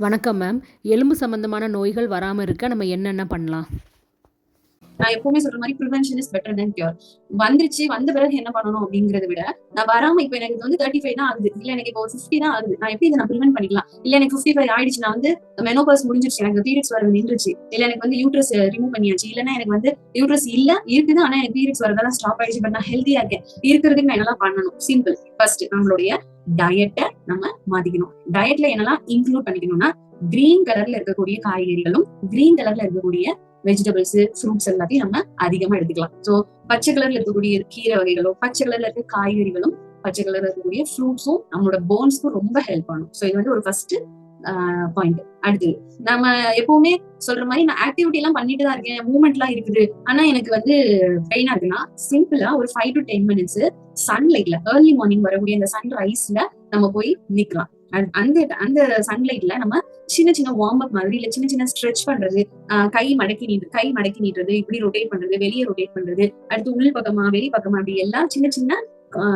வணக்கம் மேம் எலும்பு சம்பந்தமான நோய்கள் வராமல் இருக்க நம்ம என்னென்ன பண்ணலாம்? நான் எப்பவுமே சொல்ற மாதிரி prevention is better than cure வந்துருச்சு வந்த பிறகு என்ன பண்ணணும் அப்படிங்கறத விட நான் வராம இப்ப எனக்கு வந்து தேர்ட்டி ஃபைவ் தான் ஆகுது. இல்ல எனக்கு இப்போ ஃபிஃப்டி தான் ஆகுது. நான் எப்படி இதை நான் ப்ரிவென்ட் பண்ணிக்கலாம்? இல்ல எனக்கு ஃபிஃப்டி ஃபைவ் ஆயிடுச்சு நான் வந்து மெனோபாஸ் முடிஞ்சிருச்சு எனக்கு பீரியட்ஸ் வரது நின்றுச்சு. இல்ல எனக்கு வந்து யூட்ரஸ் ரிமூவ் பண்ணியாச்சு. இல்லைன்னா எனக்கு வந்து யூட்ரஸ் இல்ல இருக்குது ஆனா எனக்கு பீரியட்ஸ் வரதெல்லாம் ஸ்டாப் ஆயிடுச்சு பட் நான் ஹெல்த்தியா இருக்கேன். இருக்கிறதுக்கு நான் என்னெல்லாம் பண்ணணும்? சிம்பிள் ஃபர்ஸ்ட் நம்மளுடைய டயட்டை நம்ம மாத்திக்கணும். டயட்ல என்னெல்லாம் இன்க்ளூட் பண்ணிக்கணும்னா கிரீன் கலர்ல இருக்கக்கூடிய காய்கறிகளும் கிரீன் கலர்ல இருக்கக்கூடிய வெஜிடபிள்ஸ் ஃப்ரூட்ஸ் எல்லாத்தையும் நம்ம அதிகமா எடுத்துக்கலாம். ஸோ பச்சை கலர்ல இருக்கக்கூடிய கீரை வகைகளும் பச்சை கலர்ல இருக்க காய்கறிகளும் பச்சை கலர்ல இருக்கக்கூடிய ஃப்ரூட்ஸும் நம்மளோட போன்ஸ்க்கும் ரொம்ப ஹெல்ப் பண்ணும். ஸோ இது வந்து ஒரு ஃபர்ஸ்ட் பாயிண்ட் அடுத்து நம்ம எப்பவுமே சொல்ற மாதிரி நான் ஆக்டிவிட்டி எல்லாம் பண்ணிட்டு தான் இருக்கேன். மூவ்மெண்ட் எல்லாம் இருக்குது. ஆனா எனக்கு வந்து பெயினா இருக்குன்னா சிம்பிளா ஒரு ஃபைவ் டு டென் மினிட்ஸ் சன்லைட்ல ஏர்லி மார்னிங் வரக்கூடிய அந்த சன் ரைஸ்ல நம்ம போய் நிக்கலாம். அந்த அந்த சன்லைட்ல நம்ம சின்ன சின்ன வார்ம் அப் மாதிரி இல்ல சின்ன சின்ன ஸ்ட்ரெச் பண்றது கை மடக்கி நீட்டு கை மடக்கி நீட்டுறது இப்படி ரொட்டேட் பண்றது வெளியே ரொட்டேட் பண்றது அடுத்து உள் பக்கமா வெளி பக்கமா அப்படி எல்லாம் சின்ன சின்ன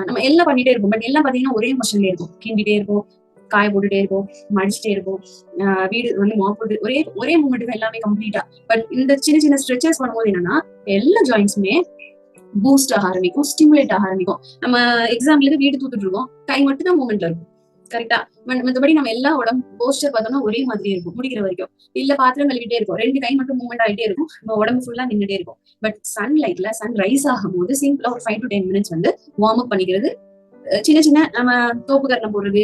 நம்ம எல்லாம் பண்ணிட்டே இருப்போம். பட் எல்லாம் பாத்தீங்கன்னா ஒரே மோஷன்ல இருக்கும். கிண்டிட்டே இருப்போம் காய போட்டுட்டே இருப்போம் மடிச்சுட்டே இருக்கும் ஆஹ் வீடு வந்து மாப் போட்டு ஒரே ஒரே மூமெண்ட் தான் எல்லாமே கம்ப்ளீட்டா பட் இந்த சின்ன சின்ன ஸ்ட்ரெச்சஸ் பண்ணும்போது என்னன்னா எல்லா ஜாயின்ஸுமே பூஸ்ட் ஆக ஆரம்பிக்கும் ஸ்டிமுலேட் ஆக ஆரம்பிக்கும். நம்ம எக்ஸாம்பிளுக்கு வீடு தூத்துட்டு இருக்கோம் கை மட்டும் தான் மூமெண்ட்ல இருக்கும். கரெக்டா மற்றபடி நம்ம எல்லா உடம்பு போஸ்டர் பார்த்தோம்னா ஒரே மாதிரி இருக்கும். முடிக்கிற வரைக்கும். இல்ல பாத்திரம் கழுவிட்டே இருக்கும். ரெண்டு கை மட்டும் மூவ்மெண்ட் ஆகிட்டே இருக்கும். நம்ம உடம்பு ஃபுல்லா நின்றுட்டே இருக்கும். பட் சன் லைட்ல சன் ரைஸ் ஆகும்போது சிம்பிளா ஒரு ஃபைவ் டு டென் மினிட்ஸ் வந்து வார்ம் அப் பண்ணிக்கிறது சின்ன சின்ன நம்ம தோப்பு கரணம் போடுறது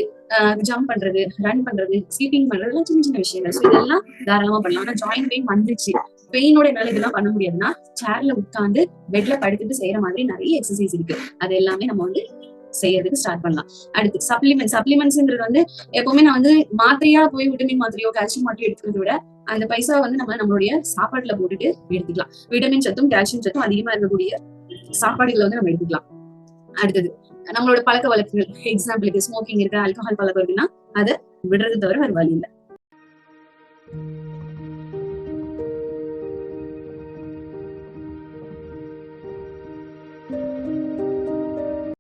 ஜம்ப் பண்றது ரன் பண்றது ஸ்லீப்பிங் பண்றது எல்லாம் சின்ன சின்ன விஷயங்கள். ஸோ இதெல்லாம் தாராளமா பண்ணலாம். ஆனா ஜாயின் பெயின் வந்துச்சு பெயினோட என்னால இதெல்லாம் பண்ண முடியாதுன்னா சேர்ல உட்காந்து பெட்ல படுத்துட்டு செய்யற மாதிரி நிறைய எக்ஸசைஸ் இருக்கு. அது எல்லாமே நம்ம வந்து செய்யறதுக்கு ஸ்டார்ட் பண்ணலாம். அடுத்து சப்ளிமெண்ட் சப்ளிமெண்ட்ஸ்ன்றது வந்து எப்பவுமே நான் வந்து மாத்திரையா போய் விட்டமின் மாத்திரையோ கால்சியம் மாத்திரையோ எடுத்துக்கிறத விட அந்த பைசா வந்து நம்ம நம்மளுடைய சாப்பாட்டுல போட்டுட்டு எடுத்துக்கலாம். விட்டமின் சத்தும் கால்சியம் சத்தும் அதிகமா இருக்கக்கூடிய சாப்பாடுகளை வந்து நம்ம எடுத்துக்கலாம். அடுத்தது நம்மளோட பழக்க வழக்கங்கள் எக்ஸாம்பிளுக்கு ஸ்மோக்கிங் இருக்கு ஆல்கஹால் பழக்கம் இருக்குன்னா அதை விடுறது தவிர வேறு வழி இல்லை.